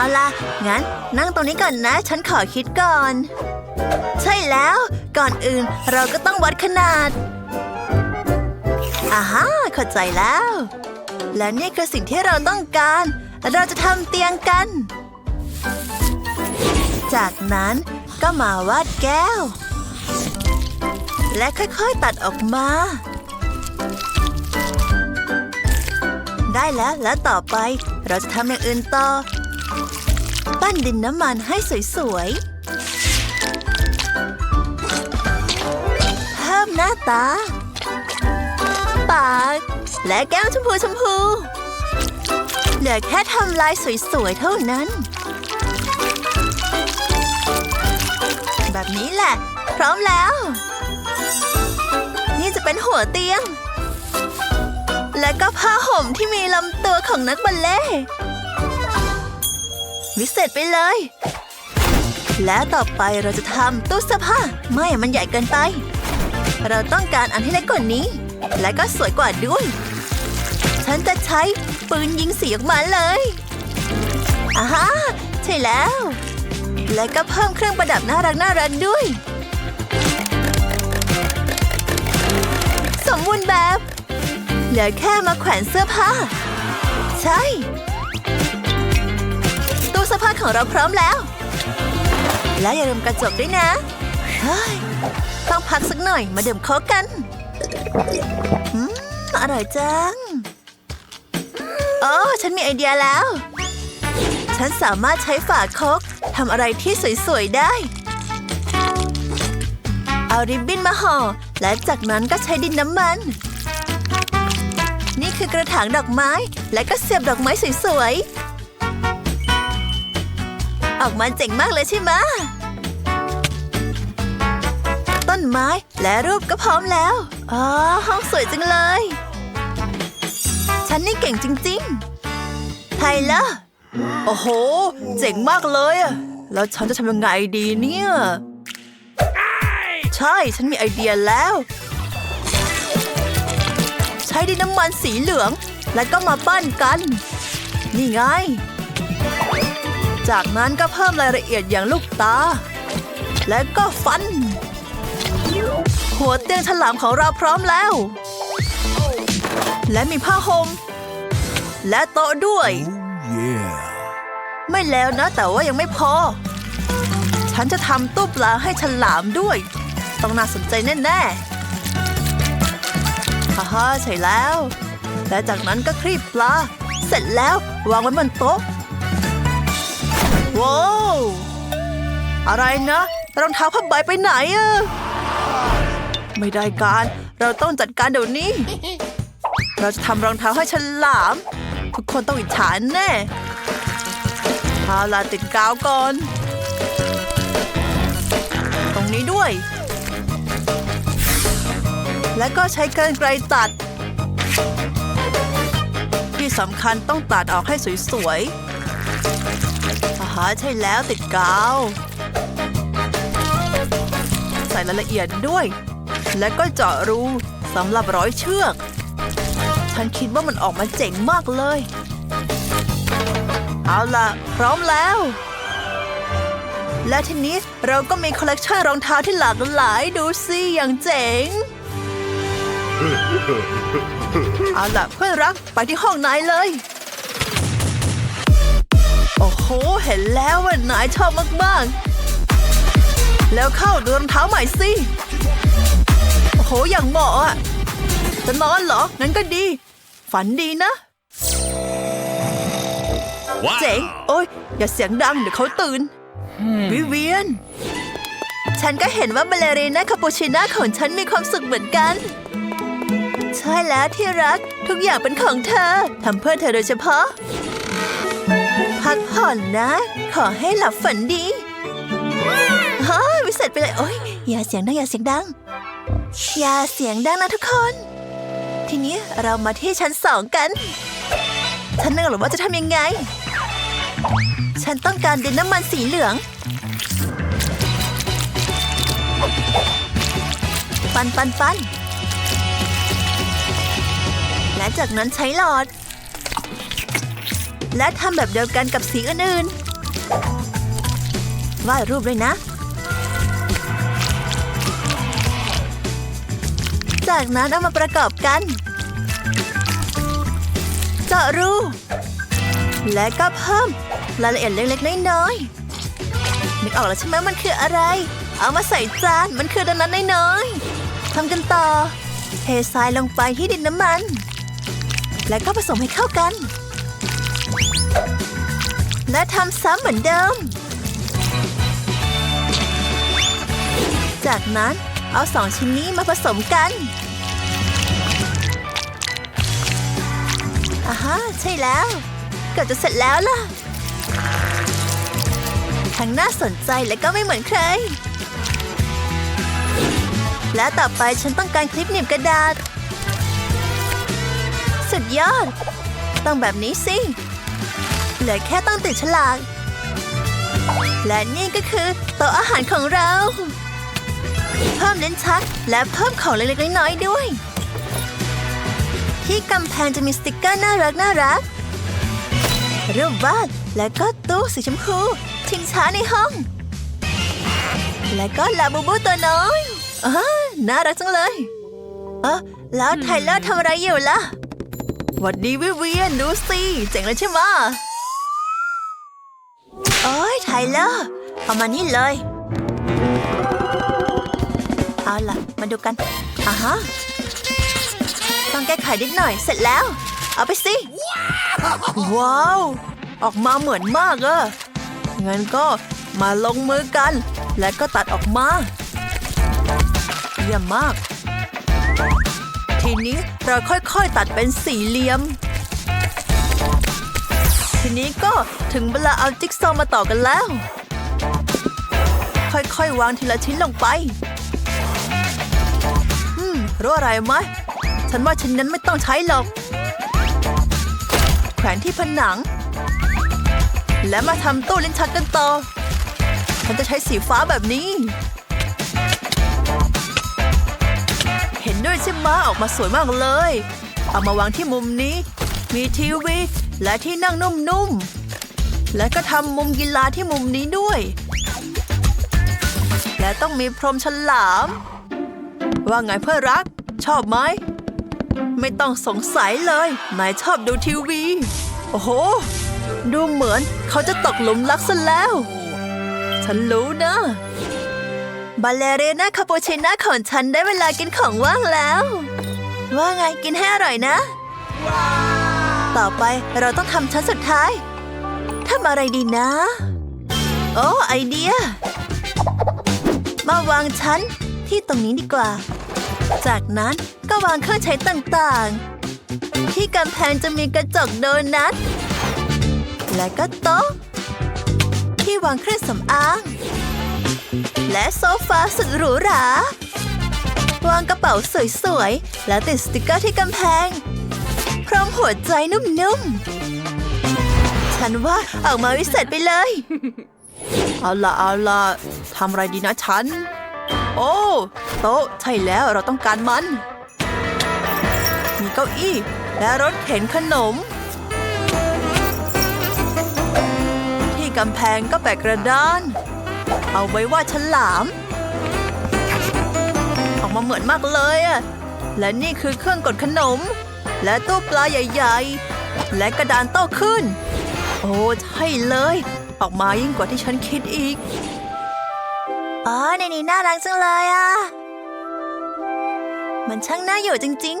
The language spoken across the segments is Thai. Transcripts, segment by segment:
เอาล่ะ งั้นนั่งตรงนี้ก่อนนะ ฉันขอคิดก่อน ใช่แล้ว ก่อนอื่นเราก็ต้องวัดขนาดอ่าฮะเข้าใจแล้ว และนี่คือสิ่งที่เราต้องการ เราจะทำเตียงกัน จากนั้นก็มาวาดแก้ว และค่อยๆตัดออกมา ได้แล้วแล้วต่อไปเราจะทำอย่างอื่นต่อ ปั้นดินน้ำมันให้สวยๆ เพิ่มหน้าตา ปาก และแก้มชมพูชมพู เหลือแค่ทำลายสวยๆ เท่านั้น แบบนี้แหละ พร้อมแล้ว นี่จะเป็นหัวเตียง และก็ผ้าห่มที่มีลำตัวของนักบัลเล่ วิเศษไปเลย และต่อไปเราจะทำตู้เสื้อผ้าไม่มันใหญ่เกินไป เราต้องการอันที่เล็กกว่านี้ และก็สวยกว่าด้วย ฉันจะใช้ปืนยิงสีออกมาเลยอ่าฮะใช่แล้ว และก็เพิ่มเครื่องประดับน่ารักน่ารักด้วย สมบูรณ์แบบ เหลือแค่มาแขวนเสื้อผ้า ใช่ เสื้อผ้าของเราพร้อมแล้ว และอย่าลืมกระจกด้วยนะเฮ้ยต้องพักสักหน่อยมาดื่มโค้กกันอืมอร่อยจัง โอ้ฉันมีไอเดียแล้ว ฉันสามารถใช้ฝาโค้กทำอะไรที่สวยๆได้ เอาริบบิ้นมาห่อ และจากนั้นก็ใช้ดินน้ำมัน นี่คือกระถางดอกไม้ และก็เสียบดอกไม้สวยๆ ออกมาเจ๋งมากเลยใช่ไหมต้นไม้และรูปก็พร้อมแล้ว อ๋อ ห้องสวยจังเลย ฉันนี่เก่งจริงๆไทเลอร์โอ้โห เจ๋งมากเลยอะแล้วฉันจะทำยังไงดีเนี่ย ใช่ ฉันมีไอเดียแล้ว ใช้ดินน้ำมันสีเหลือง แล้วก็มาปั้นกัน นี่ไง จากนั้นก็เพิ่มรายละเอียดอย่างลูกตา และก็ฟัน หัวเตียงฉลามของเราพร้อมแล้ว และมีผ้าห่มและโต๊ะด้วย Yeah. ไม่แล้วนะแต่ว่ายังไม่พอ ฉันจะทำตู้ปลาให้ฉลามด้วย ต้องน่าสนใจแน่ๆฮ่าใช่แล้ว และจากนั้นก็ครีบปลา เสร็จแล้ววางไว้บนโต๊ะ ว้าวอะไรนะรองเท้าผ้าใบไปไหนอะไม่ได้การ เราต้องจัดการเดี๋ยวนี้ เราจะทำรองเท้าให้ฉลาม ทุกคนต้องอิจฉาแน่เอาล่ะติดกาวก่อน ตรงนี้ด้วย แล้วก็ใช้กรรไกรตัด ที่สำคัญต้องตัดออกให้สวยๆาหาใช่แล้วติดกาว ใส่รายละเอียดด้วย และก็เจาะรูสำหรับร้อยเชือก ฉันคิดว่ามันออกมาเจ๋งมากเลย เอาล่ะ พร้อมแล้ว และทีนี้เราก็มีคอลเลกชันรองเท้าที่หลากหลายดูสิอย่างเจ๋ง เอาล่ะเพื่อนรักไปที่ห้องนายเลยโอ้โห เห็นแล้วว่านายชอบมากๆ แล้วเข้าดูรองเท้าใหม่สิ โอ้โห อย่างเหมาะอะ จะนอนเหรอ งั้นก็ดี ฝันดีนะ เจ๋ง โอ้ย อย่าเสียงดังเดี๋ยวเขาตื่น วิเวียน ฉันก็เห็นว่าบาเลรีน่าคาปูชิน่าของฉันมีความสุขเหมือนกันใช่แล้วที่รักทุกอย่างเป็นของเธอทำเพื่อเธอโดยเฉพาะ พักผ่อนนะ ขอให้หลับฝันดีฮ่าวิเศษไปเลย โอ้ยอย่าเสียงดังอย่าเสียงดัง อย่าเสียงดังนะทุกคน ทีนี้เรามาที่ชั้นสองกัน ฉันนึกหรือว่าจะทำยังไง ฉันต้องการดินน้ำมันสีเหลือง ปันปันปันและจากนั้นใช้หลอด และทำแบบเดียวกันกับสีอื่นๆวาดรูปด้วยนะ จากนั้นเอามาประกอบกัน เจาะรู และก็เพิ่มรายละเอียดเล็กๆน้อยๆนึกออกแล้วใช่ไหมมันคืออะไร เอามาใส่จานมันคือดังนั้นน้อยๆทำกันต่อ เททรายลงไปที่ดินน้ำมัน แล้วก็ผสมให้เข้ากัน และทำซ้ำเหมือนเดิม จากนั้นเอาสองชิ้นนี้มาผสมกันอ่าฮะใช่แล้วเกือบจะเสร็จแล้วล่ะ ทั้งน่าสนใจและก็ไม่เหมือนใคร และต่อไปฉันต้องการคลิปหนีบกระดาษ สุดยอด ต้องแบบนี้สิ เหลือแค่ต้องติดฉลาก และนี่ก็คือโต๊ะอาหารของเรา เพิ่มเลนชัก และเพิ่มของเล็กๆน้อยๆด้วย ที่กำแพงจะมีสติกเกอร์น่ารักน่ารักรูปวาดและก็ตู้สีชมพูชิงช้าในห้อง และก็ลาบูบูตัวน้อยอ่าน่ารักจังเลยเออแล้วไทเลอร์ทำอะไรอยู่ล่ะหวัดดีวิเวียนดูสิ เจ๋งเลยใช่ไหม โอ้ยไทเลอร์เอามานี่เลย เอาล่ะ มาดูกันอ่าฮะต้องแก้ไขนิดหน่อยเสร็จแล้ว เอาไปสิ ว้าว ออกมาเหมือนมากเอะงั้นก็มาลงมือกัน และก็ตัดออกมา เยี่ยมมาก ทีนี้เราค่อยๆตัดเป็นสี่เหลี่ยม นี้ก็ถึงเวลาเอาจิ๊กซอว์มาต่อกันแล้ว ค่อยๆ วางทีละชิ้นลงไป อืมรู้อะไรไหมฉันว่าชิ้นนั้นไม่ต้องใช้หรอก แขวนที่ผนัง และมาทำตู้ลิ้นชักกันต่อ ฉันจะใช้สีฟ้าแบบนี้ เห็นด้วยใช่ไหมออกมาสวยมากเลย เอามาวางที่มุมนี้ มีทีวีและที่นั่งนุ่มๆ และก็ทำมุมกีฬาที่มุมนี้ด้วย และต้องมีพรมฉลาม ว่าไงเพื่อรัก ชอบไหม ไม่ต้องสงสัยเลยนายชอบดูทีวี โอ้โห ดูเหมือนเขาจะตกหลุมรักซะแล้ว ฉันรู้นะบาเลเรน่าคาปูชิน่าของฉันได้เวลากินของว่างแล้ว ว่าไงกินให้อร่อยนะ ต่อไปเราต้องทำชั้นสุดท้ายทำอะไรดีนะ โอ้ไอเดีย มาวางชั้นที่ตรงนี้ดีกว่า จากนั้นก็วางเครื่องใช้ต่างๆ ที่กำแพงจะมีกระจกโดนัท และก็โต๊ะ ที่วางเครื่องสำอาง และโซฟาสุดหรูหราวางกระเป๋าสวยๆ แล้วติดสติกเกอร์ที่กำแพง พร้อมหัวใจนุ่มๆ ฉันว่าออกมาวิเศษไปเลย เอาล่ะเอาล่ะทำอะไรดีนะฉัน โอ้ โต๊ะใช่แล้วเราต้องการมัน มีเก้าอี้ และรถเข็นขนม ที่กำแพงก็แปะกระดาน เอาไว้ว่าฉลาม ออกมาเหมือนมากเลยอะและนี่คือเครื่องกดขนม และตู้ปลาใหญ่ๆ และกระดานโต้ขึ้น โอ้ใช่เลย ออกมายิ่งกว่าที่ฉันคิดอีก อ๋อ ในนี้น่ารักจังเลยอะ มันช่างน่าอยู่จริง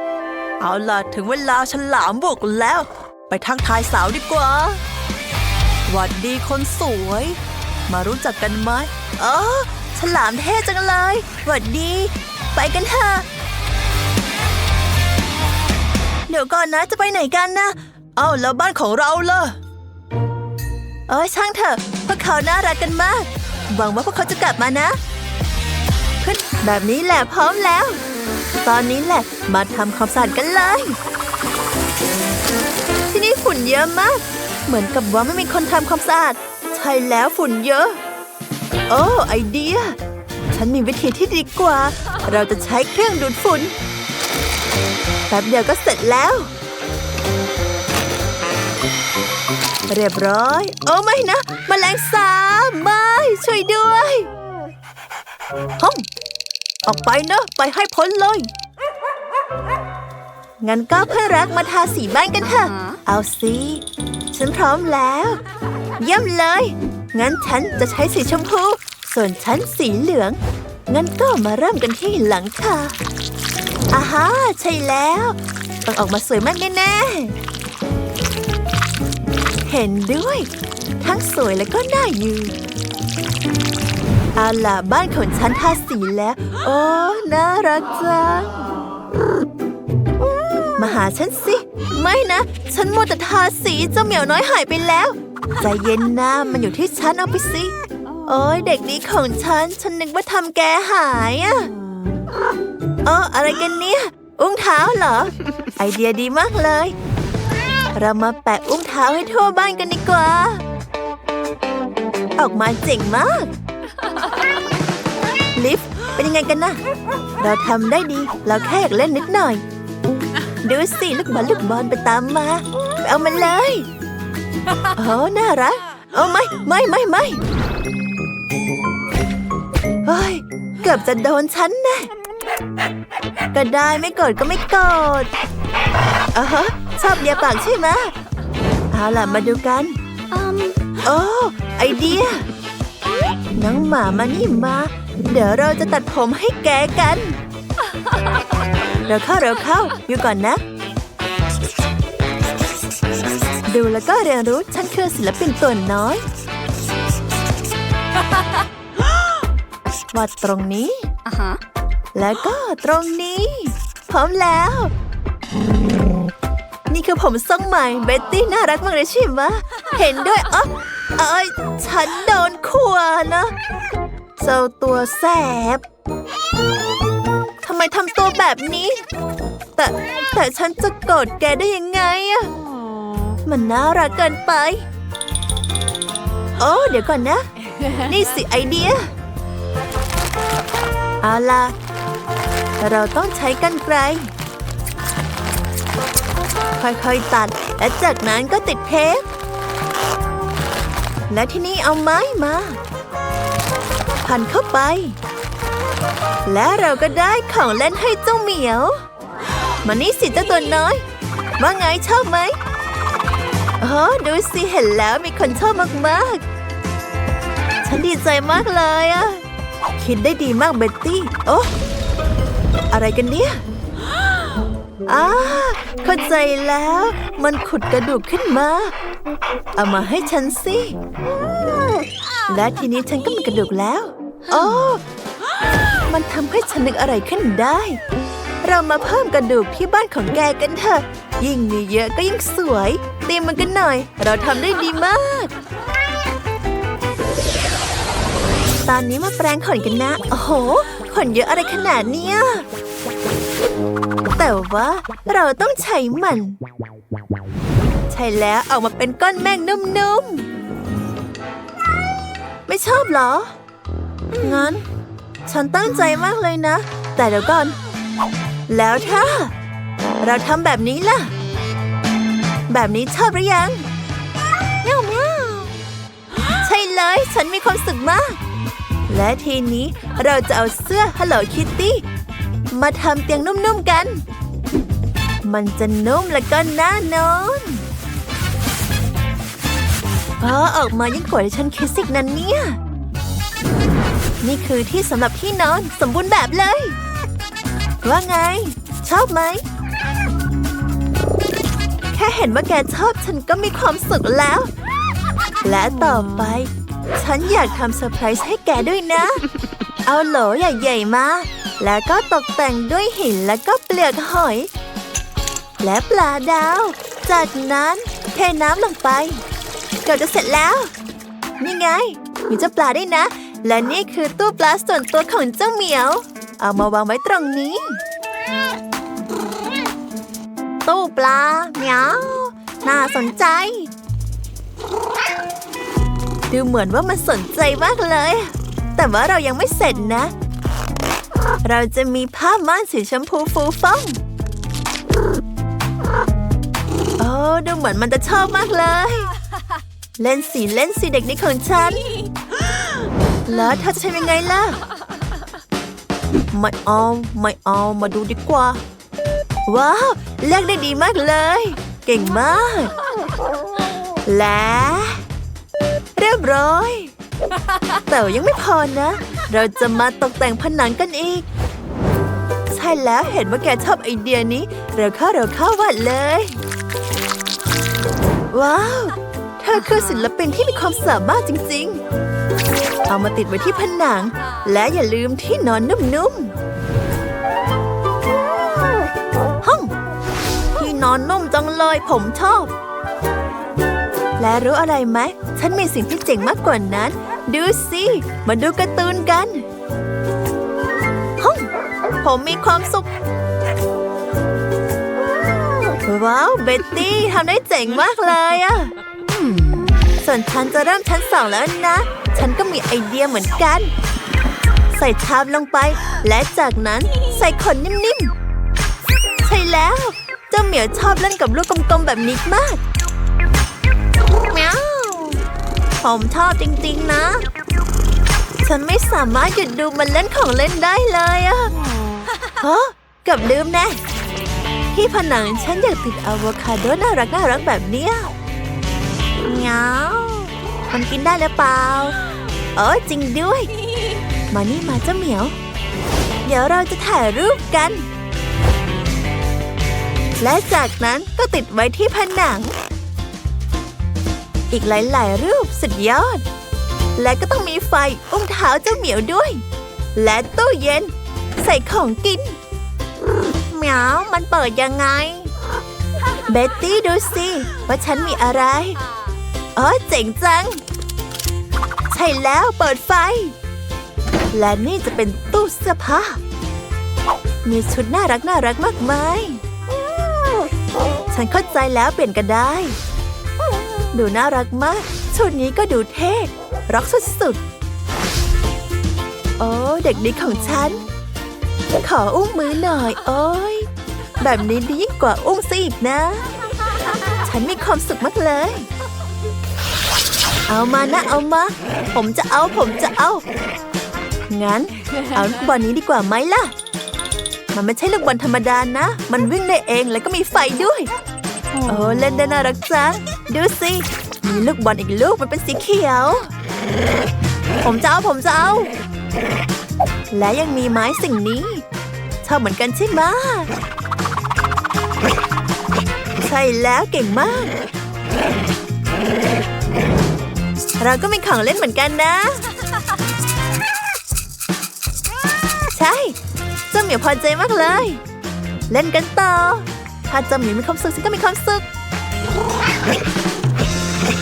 ๆ เอาล่ะ ถึงเวลาฉลามบุกแล้ว ไปทักทายสาวดีกว่าหวัดดีคนสวย มารู้จักกันไหมเออฉลามเท่จังเลยหวัดดี ไปกันเถอะ เดี๋ยวก่อนนะจะไปไหนกันนะ เอ้าแล้วบ้านของเราล่ะเอ้ยช่างเถอะพวกเขาน่ารักกันมาก หวังว่าพวกเขาจะกลับมานะขึ้นแบบนี้แหละพร้อมแล้ว ตอนนี้แหละมาทำความสะอาดกันเลย ที่นี่ฝุ่นเยอะมาก เหมือนกับว่าไม่มีคนทำความสะอาด ใช่แล้วฝุ่นเยอะ โอ้ไอเดีย ฉันมีวิธีที่ดีกว่า เราจะใช้เครื่องดูดฝุ่น แป๊บเดียวก็เสร็จแล้ว เรียบร้อย โอ้ไม่นะมแมลงสาบไม่ช่วยด้วยห้องออกไปนะ ไปให้พ้นเลย งั้นก็เพื่อนรักมาทาสีบ้านกันเถอะ เอาสิฉันพร้อมแล้ว เยี่ยมเลย งั้นฉันจะใช้สีชมพู ส่วนฉันสีเหลือง งั้นก็มาเริ่มกันที่หลังคา อาฮ่าใช่แล้ว ต้องออกมาสวยมากแน่ๆเห็นด้วย ทั้งสวยและก็น่าอยู่เอาล่ะบ้านของฉันทาสีแล้ว โอ้น่ารักจัง มาหาฉันสิ ไม่นะ ฉันมัวแต่ทาสีเจ้าเหมียวน้อยหายไปแล้ว ใจเย็นนะมันอยู่ที่ฉันเอาไปสิ โอ้ยเด็กดีของฉัน ฉันนึกว่าทำแกหายอะ เอออะไรกันเนี่ย อุ้งเท้าเหรอ ไอเดียดีมากเลย เรามาแปะอุ้งเท้าให้ทั่วบ้านกันดีกว่า ออกมาเจ๋งมาก ลิฟเป็นยังไงกันนะ เราทำได้ดี เราแค่อยากเล่นนิดหน่อย ดูสิลูกบอลลูกบอลไปตามมาไปเอามันเลย โอ้น่ารักเอาไม่ไม่ไม่ไม่เฮ้ย เกือบจะโดนฉันแนะ ก็ได้ไม่โกรธก็ไม่โกรธอะฮะชอบเลียปากใช่ไหมเอาล่ะมาดูกันโอ้ไอเดีย น้องหมามานี่มา เดี๋ยวเราจะตัดผมให้แกกันเราเข้าเราเข้าอยู่ก่อนนะ ดูแล้วก็เรียนรู้ฉันคือศิลปินตัวน้อยวาดตรงนี้ Uh-huh. แล้วก็ตรงนี้ พร้อมแล้ว นี่คือผมทรงใหม่ เบ็ตตี้น่ารักมากเลยใช่ไหมะเห็นด้วยอ๋อเอ้ยฉันโดนขัวนะเจ้าตัวแสบทำไมทำตัวแบบนี้ แต่แต่ฉันจะโกรธแกได้ยังไงอะมันน่ารักเกินไป โอ้ เดี๋ยวก่อนนะ นี่สิไอเดียเอาล่ะ เราต้องใช้กันไกล ค่อยๆตัด และจากนั้นก็ติดเทปและที่นี่เอาไม้มา พันเข้าไป และเราก็ได้ของเล่นให้เจ้าเหมียว มานี่สิเจ้าตัวน้อย ว่าไงชอบไหมอ๋อดูสิเห็นแล้วมีคนชอบมากๆ ฉันดีใจมากเลยอะคิดได้ดีมากเบ็ตตี้ โอ้ อะไรกันเนี่ยอ้าเข้าใจแล้ว มันขุดกระดูกขึ้นมา เอามาให้ฉันสิ และทีนี้ฉันก็มีกระดูกแล้ว โอ้มันทำให้ฉันนึกอะไรขึ้นได้ เรามาเพิ่มกระดูกที่บ้านของแกกันเถอะ ยิ่งมีเยอะก็ยิ่งสวยเตรียมมันกันหน่อย เราทำได้ดีมาก ตอนนี้มาแปรงขนกันนะ โอ้โห ขนเยอะอะไรขนาดเนี้ย แต่ว่าเราต้องใช้มัน ใช่แล้วออกมาเป็นก้อนแมงนุ่มๆ ไม่ชอบเหรอ งั้น ฉันตั้งใจมากเลยนะ แต่เดี๋ยวก่อน แล้วถ้า เราทำแบบนี้ล่ะ แบบนี้ชอบหรือยังเมียวเมียวใช่เลย ฉันมีความสุขมาก และทีนี้เราจะเอาเสื้อ Hello Kitty มาทำเตียงนุ่มๆกัน มันจะนุ่มและก็น่านอนพอออกมายิ่งกว่าที่ฉันคิดสิกนั้นเนี่ย นี่คือที่สำหรับที่นอนสมบูรณ์แบบเลย ว่าไง ชอบไหม แค่เห็นว่าแกชอบฉันก็มีความสุขแล้ว และต่อไป ฉันอยากทำเซอร์ไพรส์ให้แกด้วยนะ เอาโหลใหญ่ๆมา แล้วก็ตกแต่งด้วยหินแล้วก็เปลือกหอย และปลาดาว จากนั้นเทน้ำลงไป เกือบจะเสร็จแล้ว นี่ไง มีเจ้าปลาด้วยนะ และนี่คือตู้ปลาส่วนตัวของเจ้าเหมียว เอามาวางไว้ตรงนี้ ตู้ปลาเหมียวน่าสนใจ ดูเหมือนว่ามันสนใจมากเลย แต่ว่าเรายังไม่เสร็จนะ เราจะมีผ้าม่านสีชมพูฟูฟ่อง โอ้ดูเหมือนมันจะชอบมากเลย เล่นสิเล่นสิเด็กนี่ของฉัน แล้วเธอจะทำยังไงล่ะ ไม่เอาไม่เอามาดูดีกว่า ว้าวเลือกได้ดีมากเลย เก่งมาก และ เรียบร้อย แต่ยังไม่พอนะ เราจะมาตกแต่งผนังกันอีก ใช่แล้วเห็นว่าแกชอบไอเดียนี้ เราเข้าเราเข้าวาดเลย ว้าว เธอคือศิลปินที่มีความสามารถจริง ๆ เอามาติดไว้ที่ผนัง และอย่าลืมที่นอนนุ่มๆห้องที่นอนนุ่มจังเลยผมชอบ และรู้อะไรไหม ฉันมีสิ่งที่เจ๋งมากกว่านั้น ดูสิ มาดูการ์ตูนกันห้องผมมีความสุข ว้าว เบ็ตตี้ทำได้เจ๋งมากเลยอะส่วนฉันจะเริ่มชั้นสองแล้วนะ ฉันก็มีไอเดียเหมือนกัน ใส่ชามลงไป และจากนั้นใส่ขนนิ่มๆ ใช่แล้ว เจ้าเหมียวชอบเล่นกับลูกกลมๆแบบนี้มาก ผมชอบจริงๆนะ ฉันไม่สามารถหยุดดูมันเล่นของเล่นได้เลยอะฮะกับลืมแน่ที่ผนังฉันอยากติดอะโวคาโดน่ารักน่ารักแบบเนี้ยเงามันกินได้หรือเปล่าเออจริงด้วย มานี่มาเจ้าเหมียว เดี๋ยวเราจะถ่ายรูปกัน และจากนั้นก็ติดไว้ที่ผนัง อีกหลาย ๆ รูปสุดยอด และก็ต้องมีไฟอุ้มเท้าเจ้าเหมียวด้วย และตู้เย็น ใส่ของกินเหมียวมันเปิดยังไง เบตตี้ดูสิว่าฉันมีอะไรอ๋อเจ๋งจัง ใช่แล้วเปิดไฟ และนี่จะเป็นตู้เสื้อผ้า มีชุดน่ารักน่ารักมากมาย ฉันเข้าใจแล้วเปลี่ยนกันได้ ดูน่ารักมาก ชุดนี้ก็ดูเท่ร็อกสุดๆ โอ้ เด็กดีของฉัน ขออุ้มมือหน่อย โอ้ย แบบนี้ดียิ่งกว่าอุ้มซะอีกนะ ฉันมีความสุขมากเลย เอามานะ เอามา ผมจะเอา ผมจะเอา งั้น เอาลูกบอลนี้ดีกว่าไหมล่ะ มันไม่ใช่ลูกบอลธรรมดานะ มันวิ่งได้เองแล้วก็มีไฟด้วย โอ้เล่นได้น่ารักจังดูสิ มีลูกบอลอีกลูกมันเป็นสีเขียว ผมจะเอาผมจะเอา และยังมีไม้สิ่งนี้ ชอบเหมือนกันใช่ไหมใช่แล้วเก่งมาก เราก็มีของเล่นเหมือนกันนะ ใช่เจ้าเหมียวพอใจมากเลย เล่นกันต่อ ถ้าเจ้าหมีมีความสุขฉันก็มีความสุข